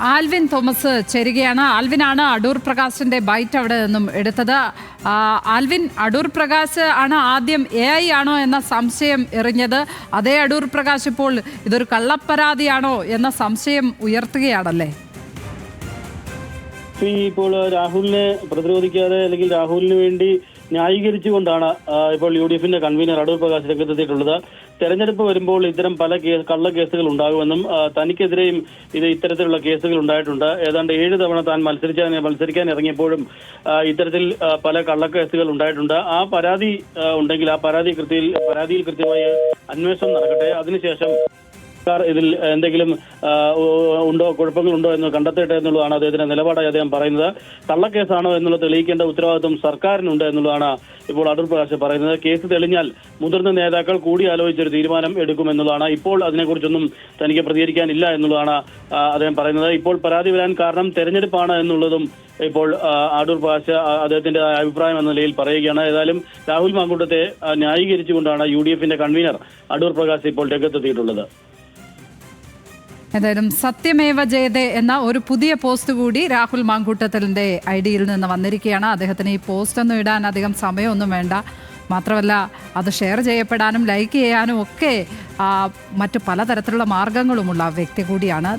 Alvin Thomas ചേരുകയാണ്. ആൽവിനാണ് അടൂർ പ്രകാശിന്റെ byte അവിടെ നിന്നും എടുത്തത്. ആൽവിൻ അടൂർ പ്രകാശ് ആണ് ആദ്യം എ ഐ ആണോ എന്ന സംശയം എറിഞ്ഞത്. അതേ അടൂർ പ്രകാശ് ഇപ്പോൾ ഇതൊരു കള്ളപ്പരാതിയാണോ എന്ന സംശയം ഉയർത്തുകയാണല്ലേ? ഈ ഇപ്പോൾ രാഹുലിനെ പ്രതിരോധിക്കാതെ അല്ലെങ്കിൽ രാഹുലിന് വേണ്ടി ന്യായീകരിച്ചുകൊണ്ടാണ് ഇപ്പോൾ യു ഡി എഫിന്റെ കൺവീനർ അടൂർ പ്രകാശ് രംഗത്തെത്തിയിട്ടുള്ളത്. തെരഞ്ഞെടുപ്പ് വരുമ്പോൾ ഇത്തരം പല കേസ് കള്ള കേസുകൾ ഉണ്ടാകുമെന്നും തനിക്കെതിരെയും ഇത് ഇത്തരത്തിലുള്ള കേസുകൾ ഉണ്ടായിട്ടുണ്ട്. ഏതാണ്ട് ഏഴ് തവണ താൻ മത്സരിച്ചാൽ മത്സരിക്കാൻ ഇറങ്ങിയപ്പോഴും ഇത്തരത്തിൽ പല കള്ളക്കേസുകൾ ഉണ്ടായിട്ടുണ്ട്. ആ പരാതി ഉണ്ടെങ്കിൽ ആ പരാതി കൃത്യയിൽ പരാതിയിൽ കൃത്യമായ അന്വേഷണം നടക്കട്ടെ. അതിനുശേഷം സർക്കാർ ഇതിൽ എന്തെങ്കിലും ഉണ്ടോ കുഴപ്പങ്ങളുണ്ടോ എന്ന് കണ്ടെത്തട്ടെ എന്നുള്ളതാണ് അദ്ദേഹത്തിന്റെ നിലപാടായി അദ്ദേഹം പറയുന്നത്. കള്ളക്കേസാണോ എന്നുള്ളത് തെളിയിക്കേണ്ട ഉത്തരവാദിത്വം സർക്കാരിനുണ്ട് എന്നുള്ളതാണ് ഇപ്പോൾ അടൂർ പ്രകാശ് പറയുന്നത്. കേസ് തെളിഞ്ഞാൽ മുതിർന്ന നേതാക്കൾ കൂടി കൂടിയാലോചിച്ചൊരു തീരുമാനം എടുക്കുമെന്നുള്ളതാണ് ഇപ്പോൾ അതിനെക്കുറിച്ചൊന്നും തനിക്ക് പ്രതികരിക്കാനില്ല എന്നുള്ളതാണ് അദ്ദേഹം പറയുന്നത്. ഇപ്പോൾ പരാതി വരാൻ കാരണം തെരഞ്ഞെടുപ്പാണ് എന്നുള്ളതും ഇപ്പോൾ അടൂർ പ്രകാശ് അദ്ദേഹത്തിന്റെ അഭിപ്രായം എന്ന നിലയിൽ പറയുകയാണ്. ഏതായാലും രാഹുൽ മാങ്കൂട്ടത്തെ ന്യായീകരിച്ചുകൊണ്ടാണ് യു ഡി എഫിന്റെ കൺവീനർ അടൂർ പ്രകാശ് ഇപ്പോൾ രംഗത്തെത്തിയിട്ടുള്ളത്. ഏതായാലും സത്യമേവ ജയതേ എന്ന ഒരു പുതിയ പോസ്റ്റ് കൂടി രാഹുൽ മാങ്കൂട്ടത്തലിന്റെ ഐ ഡിയിൽ നിന്ന് വന്നിരിക്കുകയാണ്. അദ്ദേഹത്തിന് ഈ പോസ്റ്റ് ഒന്നും ഇടാൻ അധികം സമയമൊന്നും വേണ്ട. മാത്രമല്ല അത് ഷെയർ ചെയ്യപ്പെടാനും ലൈക്ക് ചെയ്യാനും ഒക്കെ മറ്റു പലതരത്തിലുള്ള മാർഗങ്ങളുമുള്ള വ്യക്തി കൂടിയാണ്